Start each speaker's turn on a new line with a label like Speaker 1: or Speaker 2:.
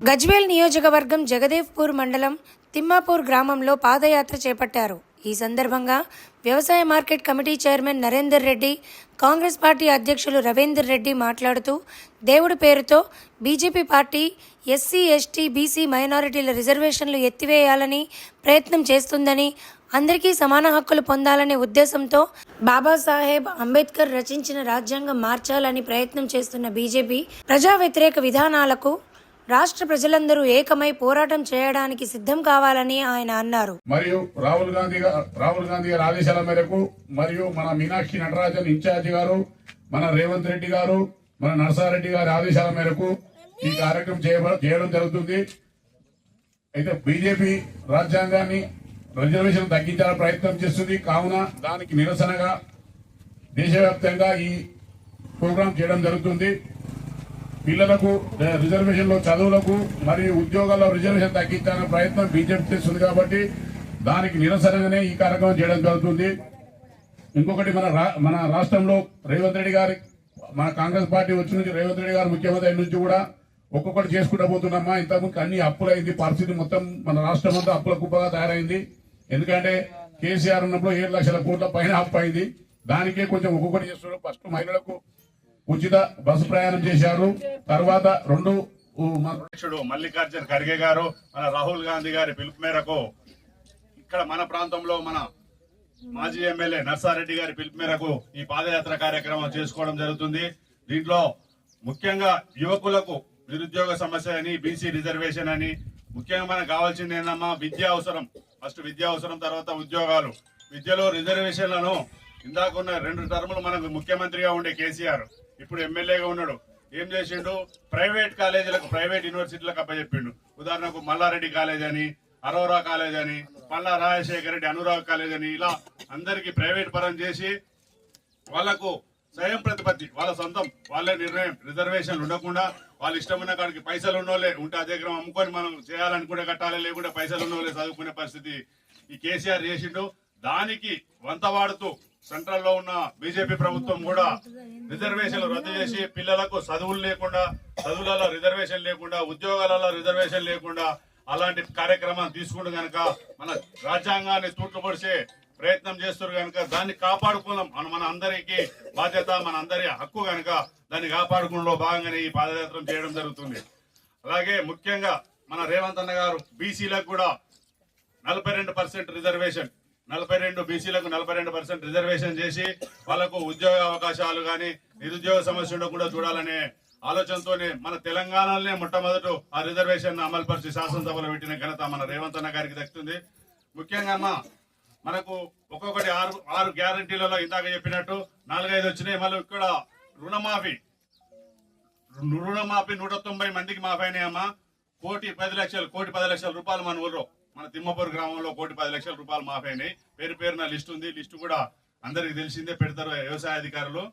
Speaker 1: గజ్వేల్ నియోజకవర్గం జగదేవ్పూర్ మండలం తిమ్మాపూర్ గ్రామంలో పాదయాత్ర చేపట్టారు. ఈ సందర్భంగా వ్యవసాయ market committee chairman Narender Reddy Congress party అధ్యక్షులు రవీందర్ రెడ్డి మాట్లాడుతూ దేవుడి పేరుతో BJP party SC ST BC మైనారిటీల రిజర్వేషన్లు ఎత్తివేయాలని ప్రయత్నం చేస్తుందని అందరికీ సమాన హక్కులు పొందాలనే ఉద్దేశంతో బాబాసాహెబ్ అంబేద్కర్ రచించిన రాజ్యాంగం మార్చాలని ప్రయత్నం చేస్తున్న బీజేపీ ప్రజా వ్యతిరేక విధానాలకు రాష్ట్ర ప్రజలందరూ ఏకమై పోరాటం చేయడానికి సిద్ధం కావాలని ఆయన అన్నారు.
Speaker 2: మరియు రాహుల్ గాంధీ రాహుల్ గాంధీ గారి ఆదేశాల మేరకు మరియు మన మీనాక్షి నటరాజన్ ఇన్ఛార్జి గారు మన రేవంత్ రెడ్డి గారు మన నరసారెడ్డి గారి ఆదేశాల మేరకు ఈ కార్యక్రమం చేయడం జరుగుతుంది. అయితే బీజేపీ రాజ్యాంగాన్ని రిజర్వేషన్ తగ్గించాలని ప్రయత్నం చేస్తుంది. కావున దానికి నిరసనగా దేశవ్యాప్తంగా ఈ ప్రోగ్రాం చేయడం జరుగుతుంది. పిల్లలకు రిజర్వేషన్లో చదువులకు మరియు ఉద్యోగాల్లో రిజర్వేషన్ తగ్గించాలనే ప్రయత్నం బీజేపీ చేస్తుంది కాబట్టి దానికి నిరసనగానే ఈ కార్యక్రమం చేయడం జరుగుతుంది. ఇంకొకటి మన రా- మన రాష్ట్రంలో రేవంత్ రెడ్డి గారి మన కాంగ్రెస్ పార్టీ వచ్చి నుంచి రేవంత్ రెడ్డి గారు ముఖ్యమంత్రి అయిన నుంచి కూడా ఒక్కొక్కటి చేసుకుంటూ పోతున్నామా? ఇంతకుముందు అన్ని అప్పులైంది పరిస్థితి మొత్తం మన రాష్ట్రం అంతా అప్పుల కుప్పగా తయారైంది. ఎందుకంటే కేసీఆర్ ఉన్నప్పుడు ఏడు లక్షల కోట్ల పైన అప్పు అయింది. దానికే కొంచెం ఒక్కొక్కటి చేస్తున్నారు. ఫస్ట్ మహిళలకు ఉచిత బస్సు ప్రయాణం చేశారు. తర్వాత రెండు
Speaker 3: అధ్యక్షుడు మల్లికార్జున ఖర్గే గారు మన రాహుల్ గాంధీ గారి పిలుపు మేరకు ఇక్కడ మన ప్రాంతంలో మన మాజీ ఎమ్మెల్యే నర్సారెడ్డి గారి పిలుపు మేరకు ఈ పాదయాత్ర కార్యక్రమం చేసుకోవడం జరుగుతుంది. దీంట్లో ముఖ్యంగా యువకులకు నిరుద్యోగ సమస్య అని బీసీ రిజర్వేషన్ అని ముఖ్యంగా మనకు కావాల్సింది ఏంటమ్మా విద్య అవసరం. ఫస్ట్ విద్య అవసరం తర్వాత ఉద్యోగాలు. విద్యలో రిజర్వేషన్లను ఇందాకున్న రెండు టర్ములు మనకు ముఖ్యమంత్రిగా ఉండే కేసీఆర్. ఇప్పుడు ఎమ్మెల్యేగా ఉన్నాడు. ఏం చేసిండు? ప్రైవేట్ కాలేజీలకు ప్రైవేట్ యూనివర్సిటీలకు అప్పచెప్పిండు. ఉదాహరణకు మల్లారెడ్డి కాలేజ్ అని అరోరా కాలేజ్ అని పల్లా రాజశేఖర రెడ్డి అనురాగ్ కాలేజ్ అని ఇలా అందరికీ ప్రైవేట్ పరం చేసి వాళ్ళకు స్వయం ప్రతిపత్తి వాళ్ళ సొంతం వాళ్ళే నిర్ణయం రిజర్వేషన్ ఉండకుండా వాళ్ళు ఇష్టం ఉన్న కాడికి పైసలు ఉన్నోలే ఉంటే అదే గ్రామం అమ్ముకొని మనం చేయాలనుకుంటే కట్టాలి లేకుంటే పైసలు ఉన్నోలే చదువుకునే పరిస్థితి ఈ కేసీఆర్ చేసిండు. దానికి వంత వాడుతూ సెంట్రల్లో ఉన్న బీజేపీ ప్రభుత్వం కూడా రిజర్వేషన్లు రద్దు చేసి పిల్లలకు చదువులు లేకుండా చదువులలో రిజర్వేషన్ లేకుండా ఉద్యోగాలలో రిజర్వేషన్ లేకుండా అలాంటి కార్యక్రమాన్ని తీసుకుంటూ గనక మన రాజ్యాంగాన్ని తూట్లుపరిచే ప్రయత్నం చేస్తారు కనుక దాన్ని కాపాడుకుందాం మన అందరికి అందరికీ బాధ్యత మన అందరి హక్కు కనుక దాన్ని కాపాడుకోవడంలో భాగంగానే ఈ పాదయాత్ర చేయడం జరుగుతుంది. అలాగే ముఖ్యంగా మన రేవంత్ అన్న గారు బీసీలకు కూడా నలభై రెండు పర్సెంట్ రిజర్వేషన్ నలభై రెండు బీసీలకు నలభై రెండు పర్సెంట్ రిజర్వేషన్ చేసి వాళ్ళకు ఉద్యోగ అవకాశాలు కానీ నిరుద్యోగ సమస్య కూడా చూడాలనే ఆలోచనతోనే మన తెలంగాణలోనే మొట్టమొదట ఆ రిజర్వేషన్ అమలుపరిచి శాసనసభలో పెట్టిన ఘనత మన రేవంత్ అన్న గారికి దక్కుతుంది. ముఖ్యంగా అన్న మనకు ఒక్కొక్కటి ఆరు ఆరు గ్యారంటీలలో ఇందాక చెప్పినట్టు నాలుగైదు వచ్చినాయి. మళ్ళీ ఇక్కడ రుణమాఫీ రుణమాఫీ నూట తొంభై మందికి మాఫీ అయినాయమ్మా కోటి పది లక్షలు కోటి పది లక్షల రూపాయలు మన ఊళ్ళో మన తిమ్మపూర్ గ్రామంలో కోటి పది లక్షల రూపాయలు మాఫీ అయినాయి. పేరు పేరున లిస్ట్ ఉంది. లిస్టు కూడా అందరికి తెలిసిందే పెడతారు వ్యవసాయ అధికారులు.